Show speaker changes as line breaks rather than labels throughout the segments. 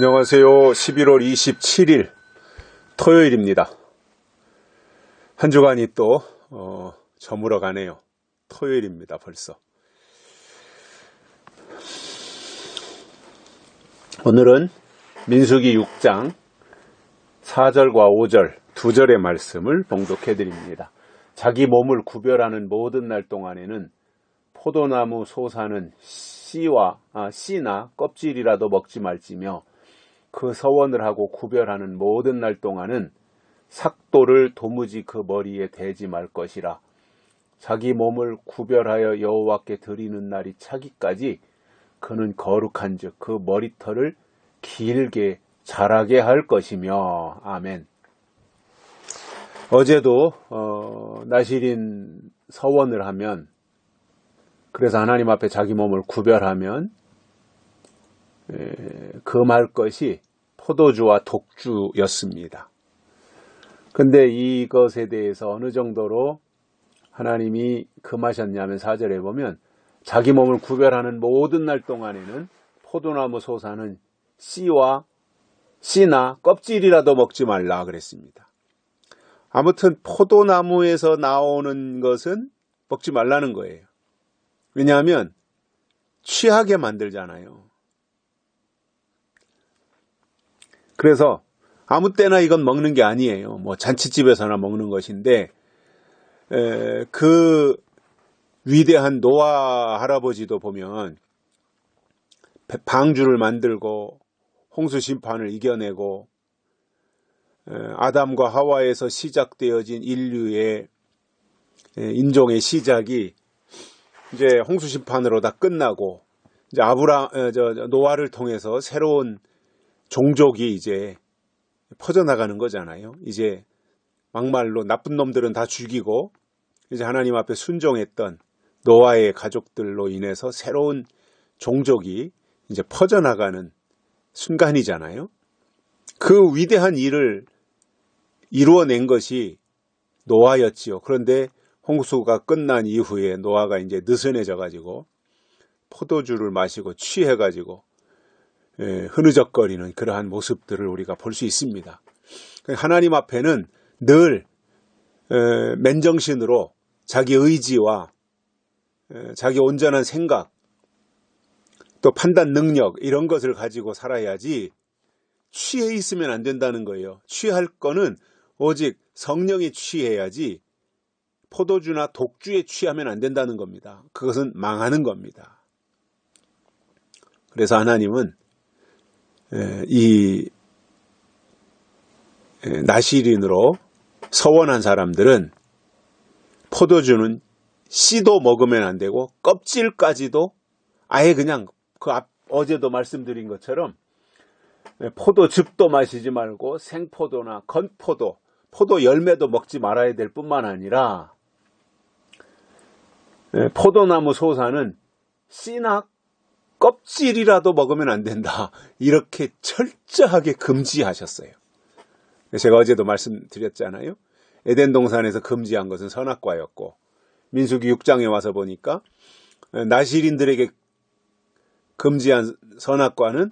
안녕하세요. 11월 27일 토요일입니다. 한 주간이 또 어, 저물어 가네요. 토요일입니다. 벌써. 오늘은 민수기 6장 4절과 5절 두 절의 말씀을 봉독해 드립니다. 자기 몸을 구별하는 모든 날 동안에는 포도나무 소사는 씨와 아, 씨나 껍질이라도 먹지 말지며 그 서원을 하고 구별하는 모든 날 동안은 삭도를 도무지 그 머리에 대지 말 것이라. 자기 몸을 구별하여 여호와께 드리는 날이 차기까지 그는 거룩한즉 그 머리털을 길게 자라게 할 것이며 아멘. 어제도 어, 나시린 서원을 하면 그래서 하나님 앞에 자기 몸을 구별하면 금할 것이 포도주와 독주였습니다. 근데 이것에 대해서 어느 정도로 하나님이 금하셨냐면 사절에 보면 자기 몸을 구별하는 모든 날 동안에는 포도나무 소사는 씨와 씨나 껍질이라도 먹지 말라 그랬습니다. 아무튼 포도나무에서 나오는 것은 먹지 말라는 거예요. 왜냐하면 취하게 만들잖아요. 그래서 아무 때나 이건 먹는 게 아니에요. 뭐 잔치집에서나 먹는 것인데 에, 그 위대한 노아 할아버지도 보면 방주를 만들고 홍수 심판을 이겨내고 에, 아담과 하와에서 시작되어진 인류의 에, 인종의 시작이 이제 홍수 심판으로 다 끝나고 이제 아브라 저, 노아를 통해서 새로운 종족이 이제 퍼져나가는 거잖아요. 이제 막말로 나쁜 놈들은 다 죽이고 이제 하나님 앞에 순종했던 노아의 가족들로 인해서 새로운 종족이 이제 퍼져나가는 순간이잖아요. 그 위대한 일을 이루어낸 것이 노아였지요. 그런데 홍수가 끝난 이후에 노아가 이제 느슨해져 가지고 포도주를 마시고 취해 가지고 예, 흐느적거리는 그러한 모습들을 우리가 볼 수 있습니다. 하나님 앞에는 늘 맨정신으로 자기 의지와 자기 온전한 생각 또 판단 능력 이런 것을 가지고 살아야지 취해 있으면 안 된다는 거예요. 취할 거는 오직 성령에 취해야지 포도주나 독주에 취하면 안 된다는 겁니다. 그것은 망하는 겁니다. 그래서 하나님은 이 나시린으로 서원한 사람들은 포도주는 씨도 먹으면 안 되고 껍질까지도 아예 그냥 그 앞, 어제도 말씀드린 것처럼 포도즙도 마시지 말고 생포도나 건포도, 포도 열매도 먹지 말아야 될 뿐만 아니라 포도나무 소사는 씨나 껍질이라도 먹으면 안 된다. 이렇게 철저하게 금지하셨어요. 제가 어제도 말씀드렸잖아요. 에덴 동산에서 금지한 것은 선악과였고 민수기 6장에 와서 보니까 나시린들에게 금지한 선악과는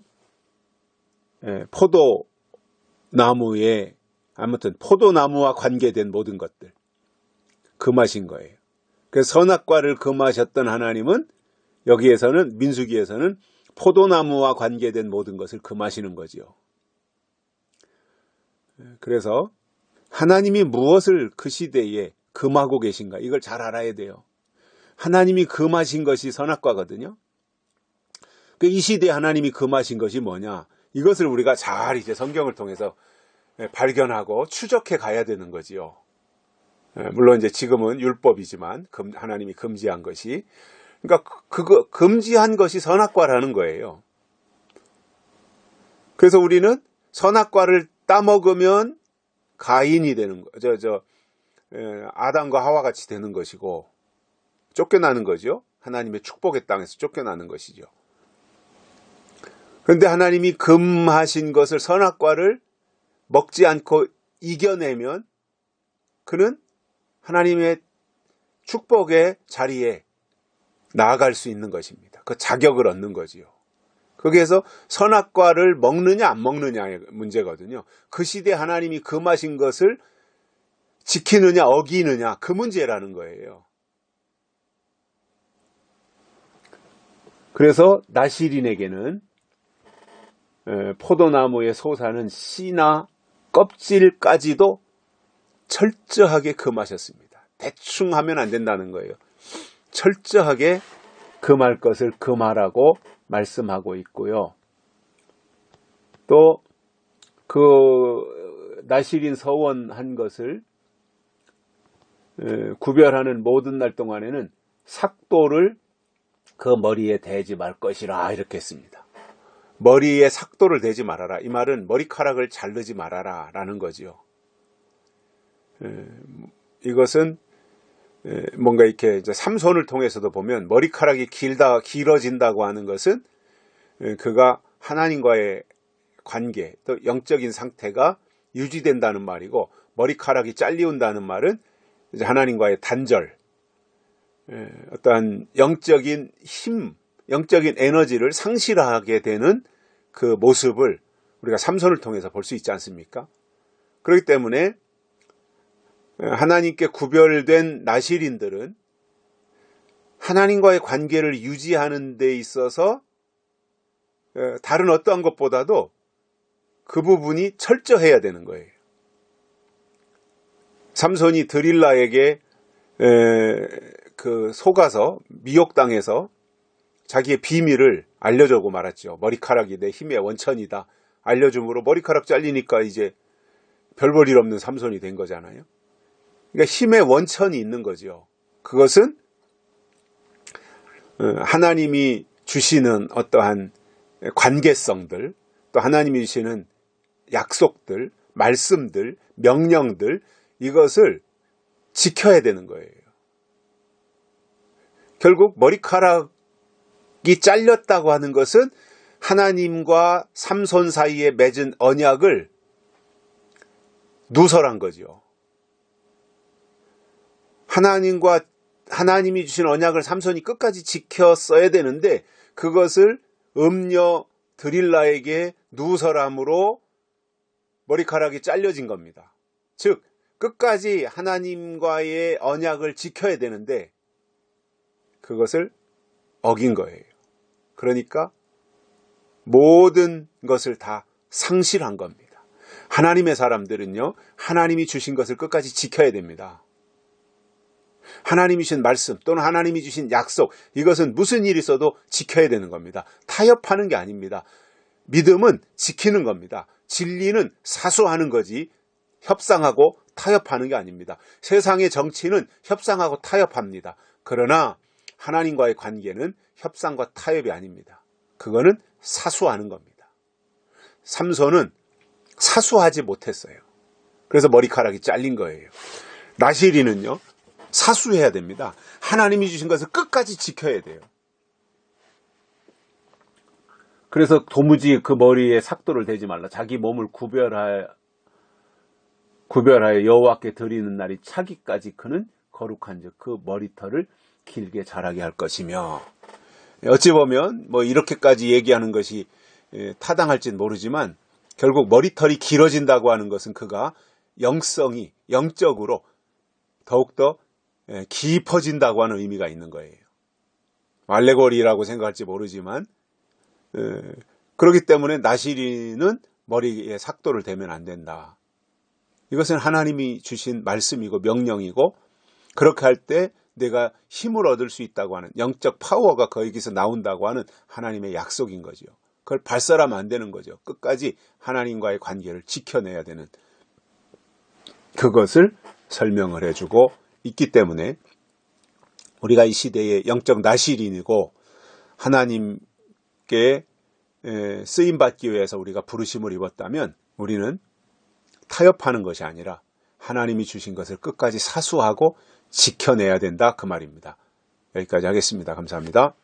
포도나무에 아무튼 포도나무와 관계된 모든 것들 금하신 거예요. 그래서 선악과를 금하셨던 하나님은 여기에서는 민수기에서는 포도나무와 관계된 모든 것을 금하시는 거지요. 그래서 하나님이 무엇을 그 시대에 금하고 계신가 이걸 잘 알아야 돼요. 하나님이 금하신 것이 선악과거든요. 그이 시대에 하나님이 금하신 것이 뭐냐? 이것을 우리가 잘 이제 성경을 통해서 발견하고 추적해 가야 되는 거지요. 물론 이제 지금은 율법이지만 하나님이 금지한 것이 그러니까 그거 금지한 것이 선악과라는 거예요. 그래서 우리는 선악과를 따먹으면 가인이 되는 거, 저, 저, 아담과 하와 같이 되는 것이고, 쫓겨나는 거죠. 하나님의 축복의 땅에서 쫓겨나는 것이죠. 그런데 하나님이 금하신 것을 선악과를 먹지 않고 이겨내면 그는 하나님의 축복의 자리에 나아갈 수 있는 것입니다. 그 자격을 얻는 거지요. 거기에서 선악과를 먹느냐 안 먹느냐의 문제거든요. 그 시대 하나님이 금하신 것을 지키느냐 어기느냐 그 문제라는 거예요. 그래서 나시린에게는 에, 포도나무의 소사는 씨나 껍질까지도 철저하게 금하셨습니다. 대충 하면 안 된다는 거예요. 철저하게 금할 것을 금하라고 말씀하고 있고요. 또 그 나시린 서원한 것을 에, 구별하는 모든 날 동안에는 삭도를 그 머리에 대지 말 것이라 이렇게 했습니다. 머리에 삭도를 대지 말아라. 이 말은 머리카락을 자르지 말아라 라는 거지요. 에, 이것은 에, 뭔가 이렇게 이제 삼손을 통해서도 보면 머리카락이 길다 길어진다고 하는 것은 에, 그가 하나님과의 관계 또 영적인 상태가 유지된다는 말이고 머리카락이 잘리운다는 말은 이제 하나님과의 단절 에, 어떠한 영적인 힘 영적인 에너지를 상실하게 되는 그 모습을 우리가 삼손을 통해서 볼 수 있지 않습니까? 그렇기 때문에 하나님께 구별된 나실인들은 하나님과의 관계를 유지하는 데 있어서 다른 어떠한 것보다도 그 부분이 철저해야 되는 거예요. 삼손이 드릴라에게 그 속아서 미혹당해서 자기의 비밀을 알려주고 말았죠. 머리카락이 내 힘의 원천이다. 알려줌으로 머리카락 잘리니까 이제 별볼일 없는 삼손이 된 거잖아요. 그러니까 힘의 원천이 있는 거죠. 그것은 어, 하나님이 주시는 어떠한 관계성들, 또 하나님이 주시는 약속들, 말씀들, 명령들, 이것을 지켜야 되는 거예요. 결국 머리카락이 잘렸다고 하는 것은 하나님과 삼손 사이에 맺은 언약을 누설한 거죠. 하나님과 하나님이 주신 언약을 삼손이 끝까지 지켰어야 되는데 그것을 음녀 드릴라에게 누설함으로 머리카락이 잘려진 겁니다. 즉 끝까지 하나님과의 언약을 지켜야 되는데 그것을 어긴 거예요. 그러니까 모든 것을 다 상실한 겁니다. 하나님의 사람들은요, 하나님이 주신 것을 끝까지 지켜야 됩니다. 하나님이 주신 말씀 또는 하나님이 주신 약속, 이것은 무슨 일이 있어도 지켜야 되는 겁니다. 타협하는 게 아닙니다. 믿음은 지키는 겁니다. 진리는 사수하는 거지 협상하고 타협하는 게 아닙니다. 세상의 정치는 협상하고 타협합니다. 그러나 하나님과의 관계는 협상과 타협이 아닙니다. 그거는 사수하는 겁니다. 삼손은 사수하지 못했어요. 그래서 머리카락이 잘린 거예요. 나시리는요, 사수해야 됩니다. 하나님이 주신 것을 끝까지 지켜야 돼요. 그래서 도무지 그 머리에 삭도를 대지 말라. 자기 몸을 구별하여, 구별하여 여호와께 드리는 날이 차기까지 그는 거룩한 즉 그 머리털을 길게 자라게 할 것이며 어찌 보면 뭐 이렇게까지 얘기하는 것이 타당할진 모르지만 결국 머리털이 길어진다고 하는 것은 그가 영성이 영적으로 더욱더 깊어진다고 하는 의미가 있는 거예요. 알레고리라고 생각할지 모르지만 그렇기 때문에 나시리는 머리에 삭도를 대면 안 된다. 이것은 하나님이 주신 말씀이고 명령이고 그렇게 할 때 내가 힘을 얻을 수 있다고 하는 영적 파워가 거기서 나온다고 하는 하나님의 약속인 거죠. 그걸 발설하면 안 되는 거죠. 끝까지 하나님과의 관계를 지켜내야 되는 그것을 설명을 해주고 있기 때문에 우리가 이 시대의 영적 나시린이고 하나님께 쓰임 받기 위해서 우리가 부르심을 입었다면 우리는 타협하는 것이 아니라 하나님이 주신 것을 끝까지 사수하고 지켜내야 된다 그 말입니다. 여기까지 하겠습니다. 감사합니다.